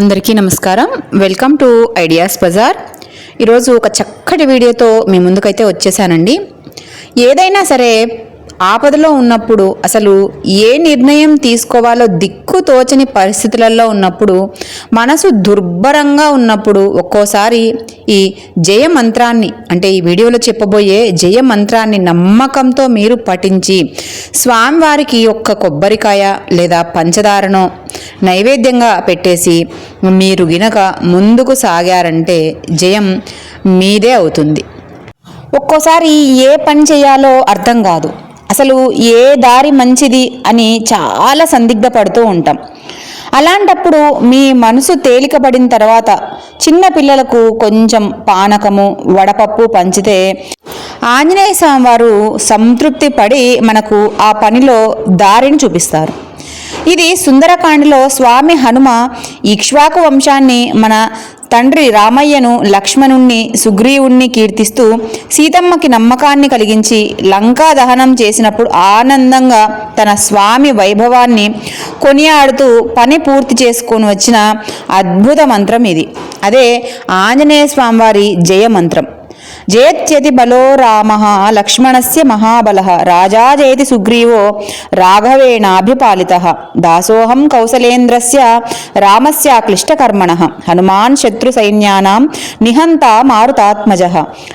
అందరికీ నమస్కారం. Welcome to ideas Bazar ఈరోజు ఒక చక్కటి వీడియోతో మీ ముందుకైతే వచ్చేసానండి. ఏదైనా సరే ఆపదలో ఉన్నప్పుడు అసలు ఏ నిర్ణయం తీసుకోవాలో దిక్కు తోచని పరిస్థితులలో ఉన్నప్పుడు మనసు దుర్భరంగా ఉన్నప్పుడు ఒక్కోసారి ఈ జయ మంత్రాన్ని అంటే ఈ వీడియోలో చెప్పబోయే జయ మంత్రాన్ని నమ్మకంతో మీరు పఠించి స్వామివారికి ఒక్క కొబ్బరికాయ లేదా పంచదారనో నైవేద్యంగా పెట్టేసి మీరు గినక ముందుకు సాగారంటే జయం మీదే అవుతుంది. ఒక్కోసారి ఏ పని చేయాలో అర్థం కాదు. అసలు ఏ దారి మంచిది అని చాలా సందిగ్ధపడుతూ ఉంటాం. అలాంటప్పుడు మీ మనసు తేలికపడిన తర్వాత చిన్న పిల్లలకు కొంచెం పానకము వడపప్పు పంచితే ఆంజనేయ స్వామి వారు సంతృప్తి పడి మనకు ఆ పనిలో దారిని చూపిస్తారు. ఇది సుందరకాండలో స్వామి హనుమ ఇక్ష్వాకు వంశాన్ని మన తండ్రి రామయ్యను లక్ష్మణుణ్ణి సుగ్రీవుణ్ణి కీర్తిస్తూ సీతమ్మకి నమ్మకాన్ని కలిగించి లంకా దహనం చేసినప్పుడు ఆనందంగా తన స్వామి వైభవాన్ని కొనియాడుతూ పని పూర్తి చేసుకొని వచ్చిన అద్భుత మంత్రం ఇది. అదే ఆంజనేయ స్వామివారి జయ మంత్రం జయత్యతి బలో రామ లక్ష్మణస్య మహాబల రాజా జయతి సుగ్రీవో రాఘవేణాభిపాలిత దాసోహం కౌసలేంద్రస్య రామస్యాక్లిష్టకర్మణ హనుమాన్ శత్రు సైన్యానాం నిహంత మారుతాత్మజ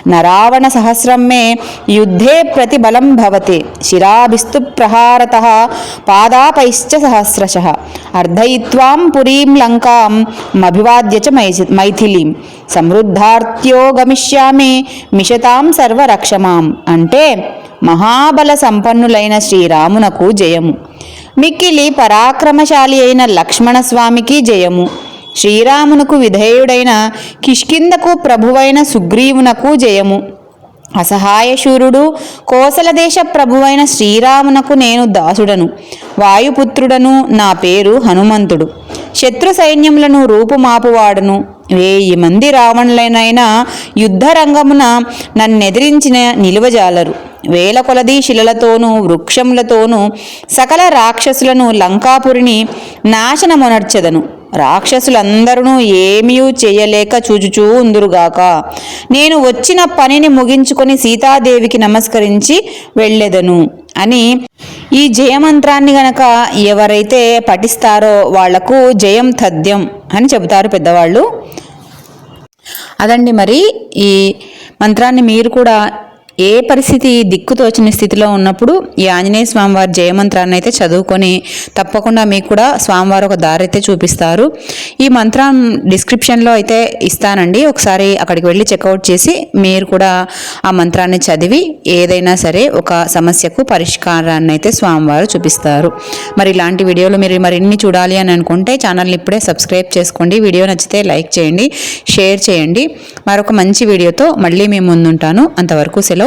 నరావణ సహస్రం మే యుద్ధే ప్రతిబలం భవతి శిరాభిస్తు ప్రహారత పాదాపైశ్చ సహస్రశ అర్ధయిత్వాం పురీం లంకాం మభివాద్య చ మైథిలీం సమృద్ధార్త్యో గమిష్యామి మిషతాం సర్వరక్షమాం అంటే మహాబల సంపన్నులైన శ్రీరామునకు జయము. మిక్కిలి పరాక్రమశాలి అయిన లక్ష్మణస్వామికి జయము. శ్రీరామునకు విధేయుడైన కిష్కిందకు ప్రభువైన సుగ్రీవునకు జయము. అసహాయశూరుడు కోసలదేశ ప్రభువైన శ్రీరామునకు నేను దాసుడను. వాయుపుత్రుడను నా పేరు హనుమంతుడు. శత్రు సైన్యములను రూపుమాపువాడును. వేయి మంది రావణులైన యుద్ధరంగమున నన్నెదిరించిన నిలువజాలరు. వేల కొలది శిలలతోనూ వృక్షములతోనూ సకల రాక్షసులను లంకాపురిని నాశనమునర్చెదను రాక్షసులందరూ ఏమీ చేయలేక చూచుచూ ఉందురుగాక. నేను వచ్చిన పనిని ముగించుకొని సీతాదేవికి నమస్కరించి వెళ్ళెదను అని ఈ జయమంత్రాన్ని గనక ఎవరైతే పఠిస్తారో వాళ్ళకు జయం తథ్యం అని చెబుతారు పెద్దవాళ్ళు. అదండి మరి ఈ మంత్రాన్ని మీరు కూడా ఏ పరిస్థితి దిక్కుతోచని స్థితిలో ఉన్నప్పుడు ఈ ఆంజనేయ స్వామివారి జయమంత్రాన్ని అయితే చదువుకొని తప్పకుండా మీకు కూడా స్వామివారు ఒక దారి అయితే చూపిస్తారు. ఈ మంత్రం డిస్క్రిప్షన్లో అయితే ఇస్తానండి. ఒకసారి అక్కడికి వెళ్ళి చెక్అవుట్ చేసి మీరు కూడా ఆ మంత్రాన్ని చదివి ఏదైనా సరే ఒక సమస్యకు పరిష్కారాన్ని అయితే స్వామివారు చూపిస్తారు. మరి ఇలాంటి వీడియోలు మీరు మరిన్ని చూడాలి అని అనుకుంటే ఛానల్ని ఇప్పుడే సబ్స్క్రైబ్ చేసుకోండి. వీడియో నచ్చితే లైక్ చేయండి షేర్ చేయండి. మరొక మంచి వీడియోతో మళ్ళీ మేము ముందుంటాను. అంతవరకు సెలవు.